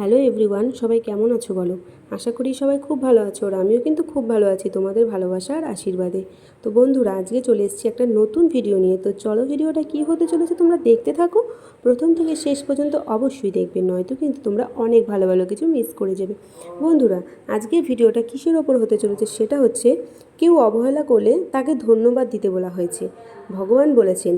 Hello everyone সবাই কেমন আছো বলো? আশা করি সবাই খুব ভালো আছো আর আমিও কিন্তু খুব ভালো আছি তোমাদের ভালোবাসা আর আশীর্বাদে। তো বন্ধুরা, আজকে চলে এসেছি একটা নতুন ভিডিও নিয়ে। তো চলো ভিডিওটা কী হতে চলেছে তোমরা দেখতে থাকো। প্রথম থেকে শেষ পর্যন্ত অবশ্যই দেখবে, নয়তো কিন্তু তোমরা অনেক ভালো ভালো কিছু মিস করে যাবে। বন্ধুরা, আজকে ভিডিওটা কিসের ওপর হতে চলেছে সেটা হচ্ছে, কেউ অবহেলা করলে তাকে ধন্যবাদ দিতে বলা হয়েছে। ভগবান বলেছেন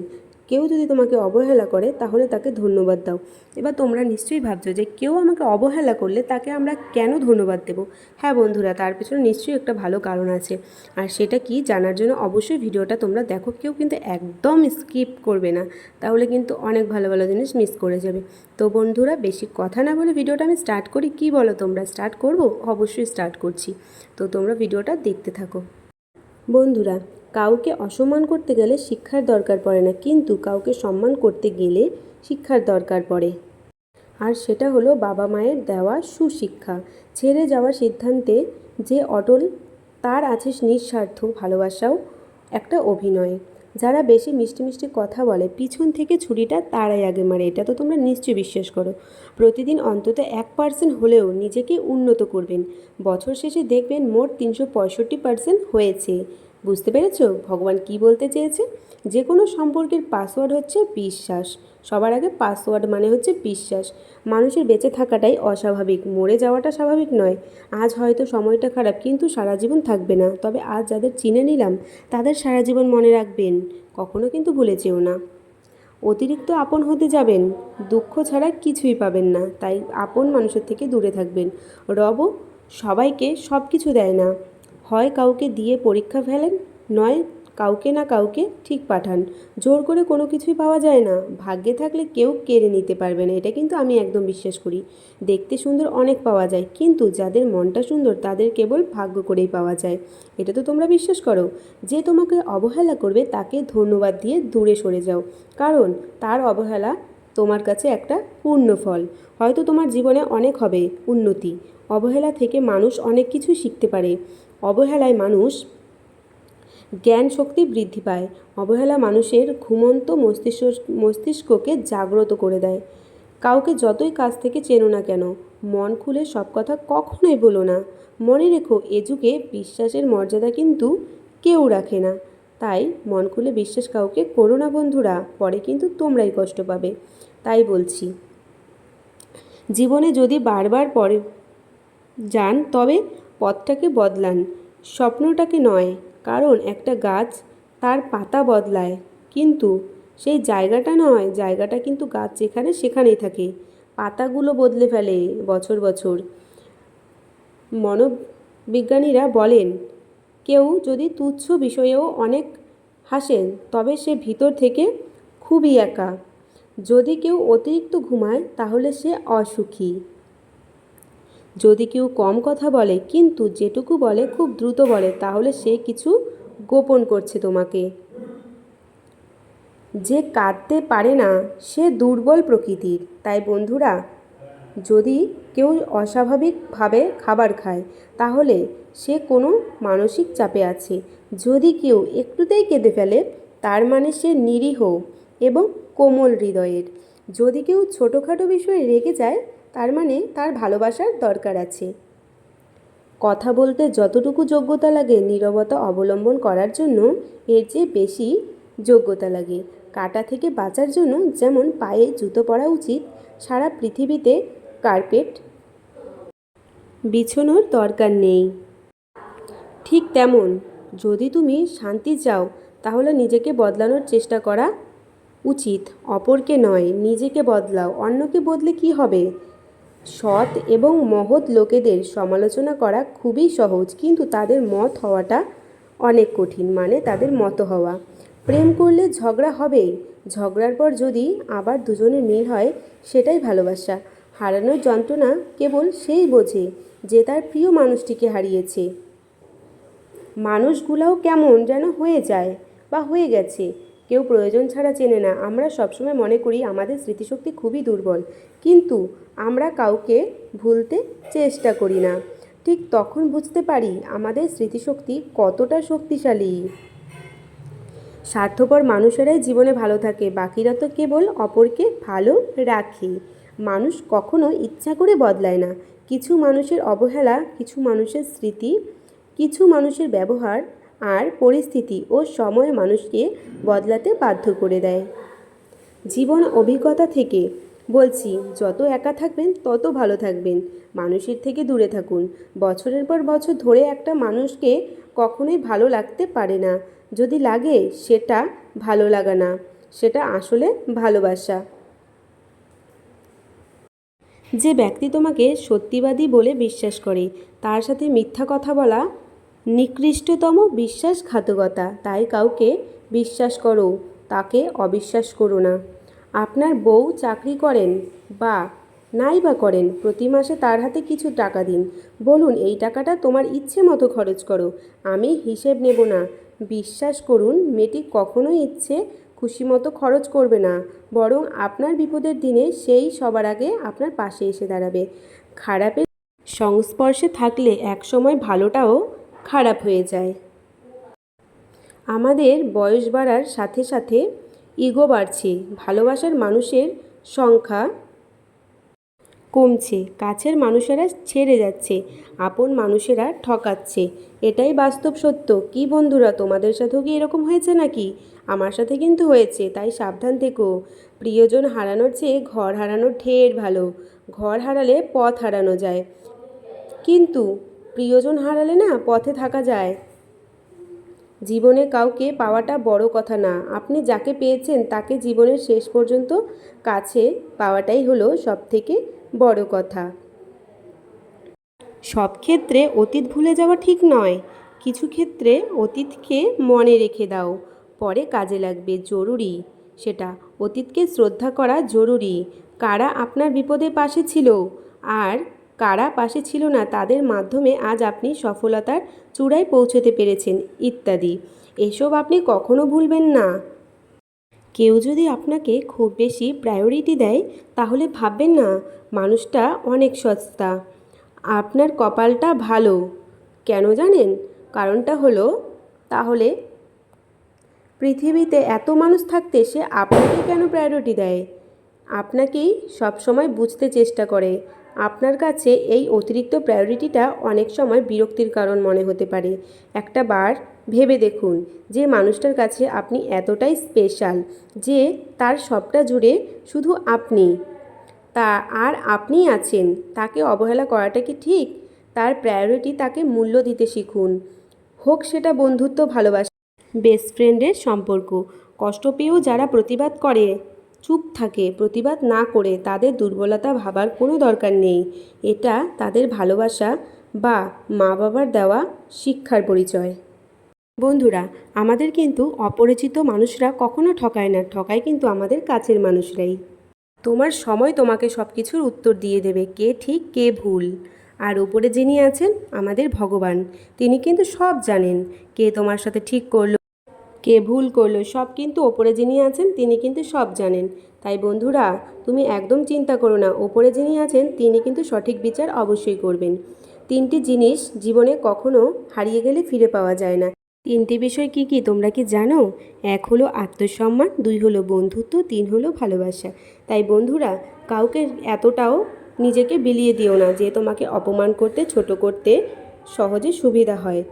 কেউ যদি তোমাকে অবহেলা করে, তাহলে তাকে ধন্যবাদ দাও। এবার তোমরা নিশ্চয়ই ভাবছ যে কেউ আমাকে অবহেলা করলে তাকে আমরা কেন ধন্যবাদ দেব? হ্যাঁ বন্ধুরা, তার পেছনে নিশ্চয়ই একটা ভালো কারণ আছে। আর সেটা কি? জানার জন্য অবশ্যই ভিডিওটা তোমরা দেখো, কেউ কিন্তু একদম স্কিপ করবে না। তাহলে কিন্তু অনেক ভালো ভালো জিনিস মিস করে যাবে। তো বন্ধুরা, বেশি কথা না বলে ভিডিওটা আমি স্টার্ট করি। কি বলো তোমরা, স্টার্ট করব? অবশ্যই স্টার্ট করছি। তো তোমরা ভিডিওটা দেখতে থাকো। বন্ধুরা কাউকে অসম্মান করতে গেলে শিক্ষার দরকার পড়ে না, কিন্তু কাউকে সম্মান করতে গেলে শিক্ষার দরকার পড়ে। আর সেটা হলো বাবা মায়ের দেওয়া সুশিক্ষা। ছেড়ে যাওয়ার সিদ্ধান্তে যে অটল, তার আছে নিঃস্বার্থ ভালোবাসাও একটা অভিনয়। যারা বেশি মিষ্টি মিষ্টি কথা বলে, পিছন থেকে ছুরিটা তারাই আগে মারে, এটা তো তোমরা নিশ্চয়ই বিশ্বাস করো। প্রতিদিন অন্তত এক পার্সেন্ট হলেও নিজেকে উন্নত করবেন। বছর শেষে দেখবেন মোট তিনশো পঁয়ষট্টি পার্সেন্ট হয়েছে। বুঝতে পেরেছ? ভগবান কি বলতে চেয়েছে? যে কোনো সম্পর্কের পাসওয়ার্ড হচ্ছে বিশ্বাস। সবার আগে পাসওয়ার্ড মানে হচ্ছে বিশ্বাস। মানুষের বেঁচে থাকাটাই অস্বাভাবিক, মরে যাওয়াটা স্বাভাবিক নয়। আজ হয়তো সময়টা খারাপ, কিন্তু সারা জীবন থাকবে না। তবে আজ যাদের চিনে নিলাম, তাদের সারা জীবন মনে রাখবেন। কখনো কিন্তু ভুলে যেও না। অতিরিক্ত আপন হতে যাবেন। দুঃখ ছাড়া কিছুই পাবেন না। তাই আপন মানুষের থেকে দূরে থাকবেন। রব সবাইকে সব কিছু দেয় না। হয় কাউকে দিয়ে পরীক্ষা ফেলেন, নয় কাউকে না কাউকে ঠিক পাঠান। জোর করে কোনো কিছুই পাওয়া যায় না। ভাগ্যে থাকলে কেউ কেড়ে নিতে পারবে না, এটা কিন্তু আমি একদম বিশ্বাস করি। দেখতে সুন্দর অনেক পাওয়া যায়, কিন্তু যাদের মনটা সুন্দর, তাদের কেবল ভাগ্য করেই পাওয়া যায়। এটা তো তোমরা বিশ্বাস করো। যে তোমাকে অবহেলা করবে, তাকে ধন্যবাদ দিয়ে দূরে সরে যাও। কারণ তার অবহেলা তোমার কাছে একটা পূর্ণ ফল। হয়তো তোমার জীবনে অনেক হবে, উন্নতি। অবহেলা থেকে মানুষ অনেক কিছু শিখতে পারে। অবহেলায় মানুষ জ্ঞান শক্তি বৃদ্ধি পায়। অবহেলা মানুষের ঘুমন্ত মস্তিষ্ক, মস্তিষ্ককে জাগ্রত করে দেয়। কাউকে যতই কাছ থেকে চেনো না কেন, মন খুলে সব কথা কখনোই বলো না। মনে রেখো, এ যুগে বিশ্বাসের মর্যাদা কিন্তু কেউ রাখে না। তাই মন খুলে বিশ্বাস কাউকে করো না বন্ধুরা, পরে কিন্তু তোমরাই কষ্ট পাবে। তাই বলছি, জীবনে যদি বারবার পরে যান, তবে পথটাকে বদলান। স্বপ্নটাকে নয়, কারণ একটা গাছ তার পাতা বদলায়। কিন্তু সেই জায়গাটা নয়, জায়গাটা কিন্তু গাছ যেখানে সেখানেই থাকে। পাতাগুলো বদলে ফেলে বছর বছর। মনোবিজ্ঞানীরা বলেন, কেউ যদি তুচ্ছ বিষয়েও অনেক হাসেন, তবে সে ভিতর থেকে খুবই একা। যদি কেউ অতিরিক্ত ঘুমায়, তাহলে সে অসুখী। যদি কেউ কম কথা বলে, কিন্তু যেটুকু বলে খুব দ্রুত বলে, তাহলে সে কিছু গোপন করছে তোমাকে। যে কাঁদতে পারে না, সে দুর্বল প্রকৃতির। তাই বন্ধুরা, যদি কেউ অস্বাভাবিকভাবে খাবার খায়, তাহলে সে কোনো মানসিক চাপে আছে। যদি কেউ একটুতেই কেঁদে ফেলে, তার মানে সে নিরীহ এবং কোমল হৃদয়ের। যদি কেউ ছোটোখাটো বিষয়ে রেগে যায় তার মানে তার ভালোবাসার দরকার আছে। কথা বলতে যতটুকু যোগ্যতা লাগে নীরবতা অবলম্বন করার জন্য এর চেয়ে বেশি যোগ্যতা লাগে। কাটা থেকে বাঁচার জন্য যেমন পায়ে জুতো পরা উচিত, সারা পৃথিবীতে কার্পেট বিছানোর দরকার নেই। ঠিক তেমন, যদি তুমি শান্তি চাও, তাহলে নিজেকে বদলানোর চেষ্টা করা উচিত। অপরকে নয়, নিজেকে বদলাও। অন্যকে বদলে কি হবে? সৎ এবং মহৎ লোকেদের সমালোচনা করা খুবই সহজ, কিন্তু তাদের মত হওয়াটা অনেক কঠিন মানে তাদের মতো হওয়া। প্রেম করলে ঝগড়া হবেই, ঝগড়ার পর যদি আবার দুজনের মিল হয়, সেটাই ভালোবাসা। হারানোর যন্ত্রণা কেবল সেই বোঝে যে তার প্রিয় মানুষটিকে হারিয়েছে। মানুষগুলাও কেমন যেন হয়ে যায় বা হয়ে গেছে, কেউ প্রয়োজন ছাড়া চেনে না। আমরা সবসময় মনে করি আমাদের স্মৃতিশক্তি খুবই দুর্বল, কিন্তু আমরা কাউকে ভুলতে চেষ্টা করি না। ঠিক তখন বুঝতে পারি আমাদের স্মৃতিশক্তি কতটা শক্তিশালী। স্বার্থপর মানুষেরাই জীবনে ভালো থাকে, বাকিরা তো কেবল অপরকে ভালো রাখে। মানুষ কখনো ইচ্ছা করে বদলায় না। কিছু মানুষের অবহেলা, কিছু মানুষের স্মৃতি, কিছু মানুষের ব্যবহার আর পরিস্থিতি ও সময় মানুষকে বদলাতে বাধ্য করে দেয়। জীবন অভিজ্ঞতা থেকে বলছি, যত একা থাকবেন, তত ভালো থাকবেন। মানুষের থেকে দূরে থাকুন। বছরের পর বছর ধরে একটা মানুষকে কখনোই ভালো লাগতে পারে না। যদি লাগে, সেটা ভালো লাগা না। সেটা আসলে ভালোবাসা। যে ব্যক্তি তোমাকে সত্যিবাদী বলে বিশ্বাস করে, তার সাথে মিথ্যা কথা বলা নিকৃষ্টতম বিশ্বাসঘাতকতা। তাই কাউকে বিশ্বাস করো, তাকে অবিশ্বাস করো না। আপনার বউ চাকরি করেন বা নাই বা করেন, প্রতি মাসে তার হাতে কিছু টাকা দিন। বলুন, এই টাকাটা তোমার ইচ্ছে মতো খরচ করো। আমি হিসেব নেব না। বিশ্বাস করুন, মেয়েটি কখনোই ইচ্ছে, খুশি মতো খরচ করবে না। বরং আপনার বিপদের দিনে সেই সবার আগে আপনার পাশে এসে দাঁড়াবে। খারাপের সংস্পর্শে থাকলে একসময় ভালোটাও খারাপ হয়ে যায়। আমাদের বয়স বাড়ার সাথে সাথে ইগো বাড়ছে, ভালোবাসার মানুষের সংখ্যা কমছে, কাছের মানুষেরা ছেড়ে যাচ্ছে, আপন মানুষেরা ঠকাচ্ছে। এটাই বাস্তব সত্য। কি বন্ধুরা, তোমাদের সাথেও কি এরকম হয়েছে নাকি? আমার সাথে কিন্তু হয়েছে, তাই সাবধান থেকো। প্রিয়জন হারানোর চেয়ে ঘর হারানো ঢের ভালো। ঘর হারালে পথ হারানো যায়। কিন্তু প্রিয়জন হারালে না পথে থাকা যায়। জীবনে কাউকে পাওয়াটা বড় কথা না। আপনি যাকে পেয়েছেন তাকে জীবনের শেষ পর্যন্ত কাছে পাওয়াটাই হলো সবথেকে বড় কথা। সব ক্ষেত্রে অতীত ভুলে যাওয়া ঠিক নয়। কিছু ক্ষেত্রে অতীতকে মনে রেখে দাও, পরে কাজে লাগবে, জরুরি। সেটা অতীতকে শ্রদ্ধা করা জরুরি। কারা আপনার বিপদে পাশে ছিল? আর কারা পাশে ছিল না তাদের মাধ্যমে আজ আপনি সফলতার চূড়ায় পৌঁছতে পেরেছেন, ইত্যাদি। এসব আপনি কখনো ভুলবেন না। কেউ যদি আপনাকে খুব বেশি প্রায়োরিটি দেয়, তাহলে ভাববেন না, মানুষটা অনেক সস্তা। আপনার কপালটা ভালো। কেন জানেন? কারণটা হলো, তাহলে পৃথিবীতে এত মানুষ থাকতে সে আপনাকে কেন প্রায়োরিটি দেয়? আপনাকেই সবসময় বুঝতে চেষ্টা করে। আপনার কাছে এই অতিরিক্ত প্রায়োরিটিটা অনেক সময় বিরক্তির কারণ মনে হতে পারে। একটা বার ভেবে দেখুন যে মানুষটার কাছে আপনি এতটাই স্পেশাল যে তার সবটা জুড়ে শুধু আপনি। তা আর আপনিই আছেন, তাকে অবহেলা করাটা কি ঠিক? তার প্রায়োরিটি তাকে মূল্য দিতে শিখুন। হোক সেটা বন্ধুত্ব, ভালোবাসা বেস্ট ফ্রেন্ডের সম্পর্ক। কষ্ট পেয়েও যারা প্রতিবাদ করে চুপ থাকে, প্রতিবাদ না করে তাদের দুর্বলতা ভাবার কোনো দরকার নেই। এটা তাদের ভালোবাসা বা মা বাবার দেওয়া শিক্ষার পরিচয়। বন্ধুরা, আমাদের কিন্তু অপরিচিত মানুষরা কখনো ঠকায় না, ঠকায় কিন্তু আমাদের কাছের মানুষরাই। তোমার সময় তোমাকে সব কিছুর উত্তর দিয়ে দেবে, কে ঠিক, কে ভুল। আর উপরে যিনি আছেন, আমাদের ভগবান। তিনি কিন্তু সব জানেন কে তোমার সাথে ঠিক করল। কে ভুল করল, সব কিন্তু ওপরে যিনি আছেন তিনি কিন্তু সব জানেন। তাই বন্ধুরা, তুমি একদম চিন্তা করো না, ওপরে যিনি আছেন তিনি কিন্তু সঠিক বিচার অবশ্যই করবেন। তিনটি জিনিস জীবনে কখনো হারিয়ে গেলে ফিরে পাওয়া যায় না। তিনটি বিষয় কি কি তোমরা কি জানো? এক হলো আত্মসম্মান, দুই হলো বন্ধুত্ব, তিন হলো ভালোবাসা। তাই বন্ধুরা, কাউকে এতটাও নিজেকে বিলিয়ে দিও না যে তোমাকে অপমান করতে, ছোট করতে সহজে সুবিধা হয়।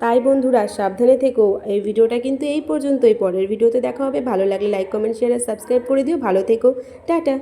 তাই বন্ধুরা, সাবধানে থেকো। এই ভিডিওটা কিন্তু এই পর্যন্তই। পরের ভিডিওতে দেখা হবে। ভালো লাগলে লাইক কমেন্ট শেয়ার আর সাবস্ক্রাইব করে দিও। ভালো থেকো। টাটা।